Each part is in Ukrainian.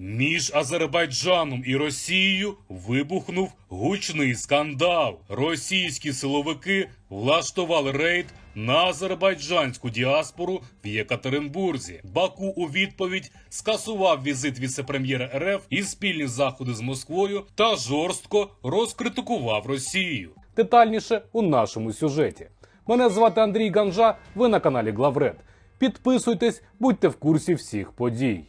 Між Азербайджаном і Росією вибухнув гучний скандал. Російські силовики влаштували рейд на азербайджанську діаспору в Єкатеринбурзі. Баку у відповідь скасував візит віце-прем'єра РФ і спільні заходи з Москвою та жорстко розкритикував Росію. Детальніше у нашому сюжеті. Мене звати Андрій Ганжа. Ви на каналі Главред. Підписуйтесь, будьте в курсі всіх подій.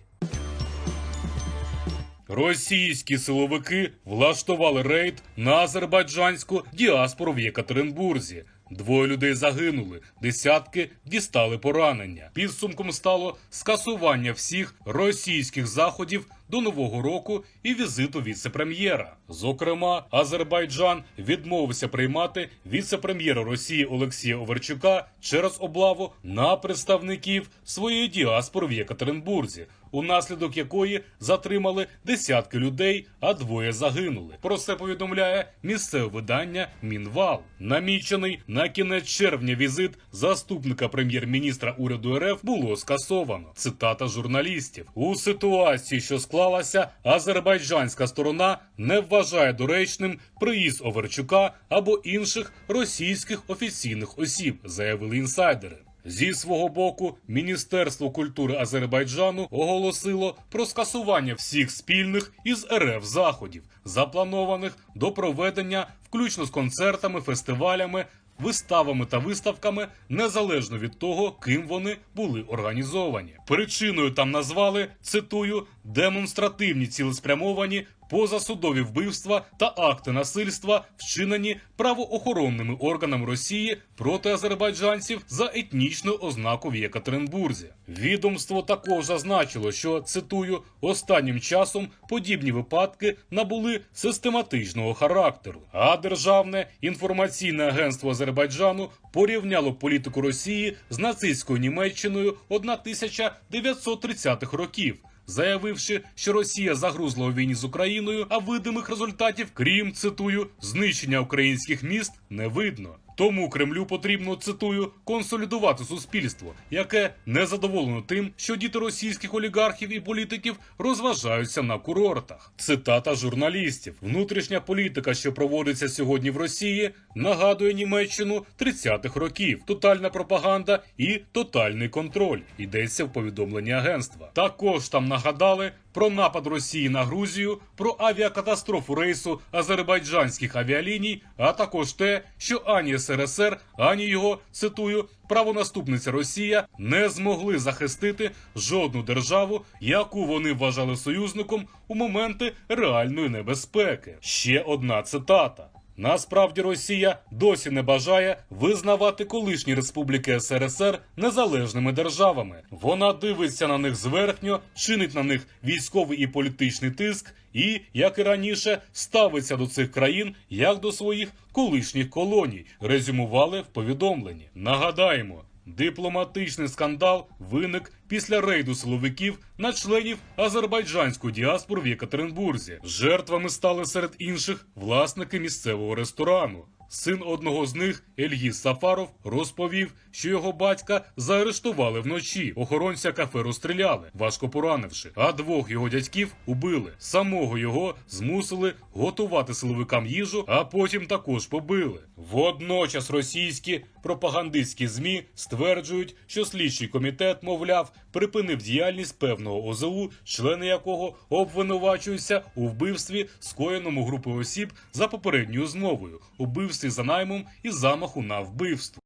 Російські силовики влаштували рейд на азербайджанську діаспору в Єкатеринбурзі. Двоє людей загинули, десятки дістали поранення. Підсумком стало скасування всіх російських заходів до нового року і візиту віце-прем'єра. Зокрема, Азербайджан відмовився приймати віце-прем'єра Росії Олексія Оверчука через облаву на представників своєї діаспори в Єкатеринбурзі, унаслідок якої затримали десятки людей, а двоє загинули. Про це повідомляє місцеве видання Мінвал. Намічений на кінець червня візит заступника прем'єр-міністра уряду РФ було скасовано. Цитата журналістів у ситуації, що склалася, азербайджанська сторона не вважає доречним приїзд Оверчука або інших російських офіційних осіб, заявили інсайдери. Зі свого боку, Міністерство культури Азербайджану оголосило про скасування всіх спільних із РФ заходів, запланованих до проведення, включно з концертами, фестивалями, виставами та виставками, незалежно від того, ким вони були організовані. Причиною там назвали цитую демонстративні цілеспрямовані позасудові вбивства та акти насильства, вчинені правоохоронними органами Росії проти азербайджанців за етнічною ознакою в Єкатеринбурзі. Відомство також зазначило, що цитую останнім часом подібні випадки набули систематичного характеру. А державне інформаційне агентство Азербайджану порівняло політику Росії з нацистською Німеччиною 1930-х років заявивши, що Росія загрузла у війні з Україною, а видимих результатів, крім цитую, знищення українських міст, не видно. Тому Кремлю потрібно цитую консолідувати суспільство, яке не задоволено тим, що діти російських олігархів і політиків розважаються на курортах. Цитата журналістів: внутрішня політика, що проводиться сьогодні в Росії, нагадує Німеччину 30-х років. Тотальна пропаганда і тотальний контроль. Йдеться в повідомленні агентства. Також там нагадали про напад Росії на Грузію, про авіакатастрофу рейсу азербайджанських авіаліній, а також те, що ані СРСР, ані його цитую правонаступниця Росія не змогли захистити жодну державу, яку вони вважали союзником у моменти реальної небезпеки. Ще одна цитата. Насправді Росія досі не бажає визнавати колишні республіки СРСР незалежними державами. Вона дивиться на них зверхньо, чинить на них військовий і політичний тиск, і, як і раніше, ставиться до цих країн як до своїх колишніх колоній. Резюмували в повідомленні. Нагадаємо. Дипломатичний скандал виник після рейду силовиків на членів азербайджанської діаспори в Єкатеринбурзі. Жертвами стали серед інших власники місцевого ресторану. Син одного з них, Ельгіз Сафаров, розповів, що його батька заарештували вночі. Охоронця кафе розстріляли, важко поранивши. А двох його дядьків убили. Самого його змусили готувати силовикам їжу, а потім також побили. Водночас російські пропагандистські змі стверджують, що слідчий комітет, мовляв, припинив діяльність певного ОЗУ, члени якого обвинувачуються у вбивстві, скоєному групою осіб за попередньою змовою, убивстві за наймом і замаху на вбивство.